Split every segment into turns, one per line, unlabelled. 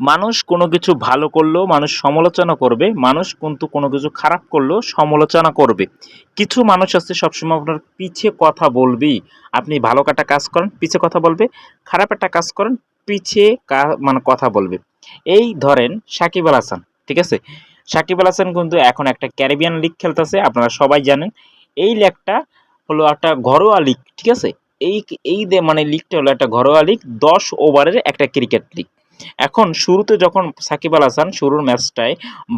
মানুষ কোনো কিছু ভালো করলেও মানুষ সমালোচনা করবে, মানুষ কিন্তু কোনো কিছু খারাপ করলেও সমালোচনা করবে। কিছু মানুষ আছে সবসময় আপনার পিছে কথা বলবেই। আপনি ভালো একটা কাজ করেন, পিছে কথা বলবে, খারাপ একটা কাজ করেন, পিছে মানে কথা বলবে। এই ধরেন সাকিব আল হাসান, ঠিক আছে? সাকিব আল হাসান কিন্তু এখন একটা ক্যারিবিয়ান লিগ খেলতেছে, আপনারা সবাই জানেন। এই লিগটা হলো একটা ঘরোয়া লিগ, ঠিক আছে? এই এই মানে লিগটা হলো একটা ঘরোয়া লিগ, দশ ওভারের একটা ক্রিকেট লিগ। এখন শুরুতে যখন সাকিব আল হাসান শুরুর ম্যাচটায়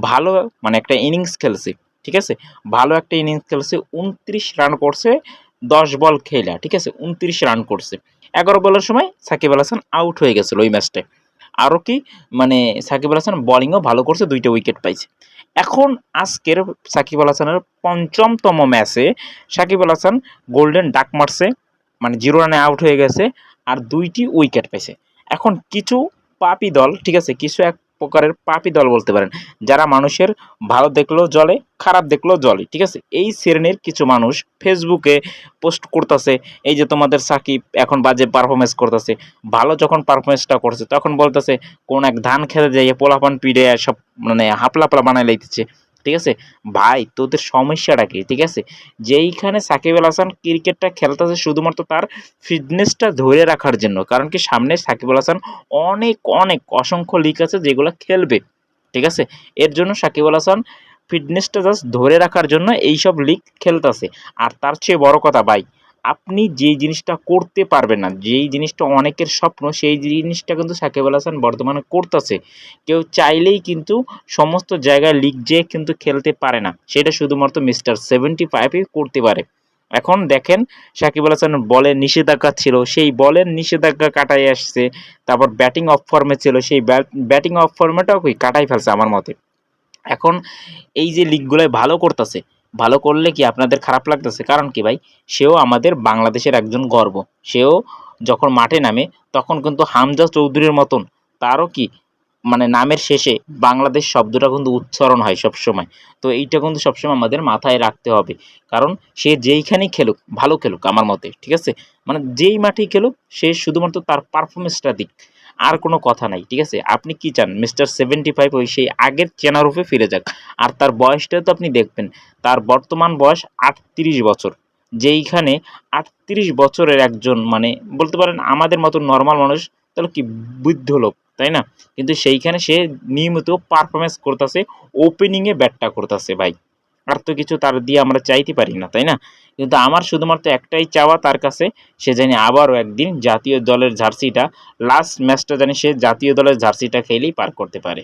ভালো মানে একটা ইনিংস খেলছে, ঠিক আছে? ভালো একটা ইনিংস খেলছে, উনত্রিশ রান করছে, দশ বল খেলা ঠিক আছে? উনত্রিশ রান করছে। এগারো বলের সময় সাকিব আল হাসান আউট হয়ে গেছিল ওই ম্যাচটায়। আরও কি মানে সাকিব আল হাসান বলিংও ভালো করছে, দুইটা উইকেট পাইছে। এখন আজকের সাকিব আল হাসানের পঞ্চমতম ম্যাচে সাকিব আল হাসান গোল্ডেন ডাক মারছে মানে জিরো রানে আউট হয়ে গেছে, আর দুইটি উইকেট পাইছে। এখন কিছু পাপি দল, ঠিক আছে? কিছু এক প্রকারের পাপি দল বলতে পারেন। যারা মানুষের ভালো দেখলেও জলে খারাপ দেখলেও জলে ঠিক আছে? এই শ্রেণির কিছু মানুষ ফেসবুকে পোস্ট করতেছে, এই যে তোমাদের সাকিব এখন বাজে পারফরমেন্স করতেছে, ভালো যখন পারফরমেন্সটা করছে, তখন বলতেছে, কোন এক ধান খেতে যাইয়ে পোলাপান পিড়ে সব মানে হাপলাপলা হাপলা বানাই লাইতেছে। ঠিক আছে? ভাই, তোদের সমস্যাটা কি? ঠিক আছে? যেইখানে সাকিব আল হাসান ক্রিকেটটা খেলতেছে শুধুমাত্র তার ফিটনেসটা ধরে রাখার জন্য। কারণ কি, সামনে সাকিব আল হাসান অনেক অনেক অসংখ্য লিগ আছে যেগুলো খেলবে। ঠিক আছে? এর জন্য সাকিব আল হাসান ফিটনেসটা জাস্ট ধরে রাখার জন্য এইসব লিগ খেলতেছে। আর তার চেয়ে বড় কথা ভাই আপনি যেই জিনিসটা করতে পারবেন না, যেই জিনিসটা অনেকের স্বপ্ন, সেই জিনিসটা কিন্তু সাকিব আল হাসান বর্তমানে করতেছে। কেউ চাইলেই কিন্তু সমস্ত জায়গায় লিগ যেয়ে কিন্তু খেলতে পারে না, সেটা শুধুমাত্র মিস্টার সেভেন্টি ফাইভই করতে পারে। এখন দেখেন সাকিব আল হাসান বলের নিষেধাজ্ঞা ছিল, সেই বলের নিষেধাজ্ঞা কাটাই আসছে, তারপর ব্যাটিং অফ ফর্মে ছিল, সেই ব্যাটিং অফ ফর্মেটাও কই কাটাই ফেলছে আমার মতে। এখন এই যে লিগগুলোয় ভালো করতেছে ভালো করলে কি আপনাদের খারাপ লাগতেছে? কারণ কি ভাই? সেও আমাদের বাংলাদেশের একজন গর্ব। সেও যখন মাঠে নামে, তখন কিন্তু হামজা চৌধুরীর মতন, তারও কি মানে নামের শেষে বাংলাদেশ শব্দটা কিন্তু উচ্চারণ হয় সবসময়। তো এইটা কিন্তু সবসময় আমাদের মাথায় রাখতে হবে। কারণ সে যেইখানেই খেলুক, ভালো খেলুক আমার মতে, ঠিক আছে? মানে যেই মাঠেই খেলুক, সে শুধুমাত্র তার পারফরমেন্সটা দিক। আর কোনো কথা নাই, ঠিক আছে? আপনি কি চান? মিস্টার সেভেন্টি ফাইভ ওই সেই আগের চেনারূপে ফিরে যাক। আর তার বয়সটা তো আপনি দেখবেন। তার বর্তমান বয়স আটত্রিশ বছর। যেইখানে আটত্রিশ বছরের একজন মানে বলতে পারেন আমাদের মতো নর্মাল মানুষ, তাহলে কি বৃদ্ধ লোক? তাই না? কিন্তু সেইখানে সে নিয়মিত পারফরমেন্স করতেছে ওপেনিংয়ে ব্যাটটা করতেছে ভাই। আর তো কিছু তার দিয়ে আমরা চাইতে পারি না, তাই না? কিন্তু আমার শুধুমাত্র একটাই চাওয়া তার কাছে, সে জানি আবারও একদিন জাতীয় দলের জার্সিটা লাস্ট ম্যাচটা জানি সে জাতীয় দলের জার্সিটা খেলেই পার করতে পারে।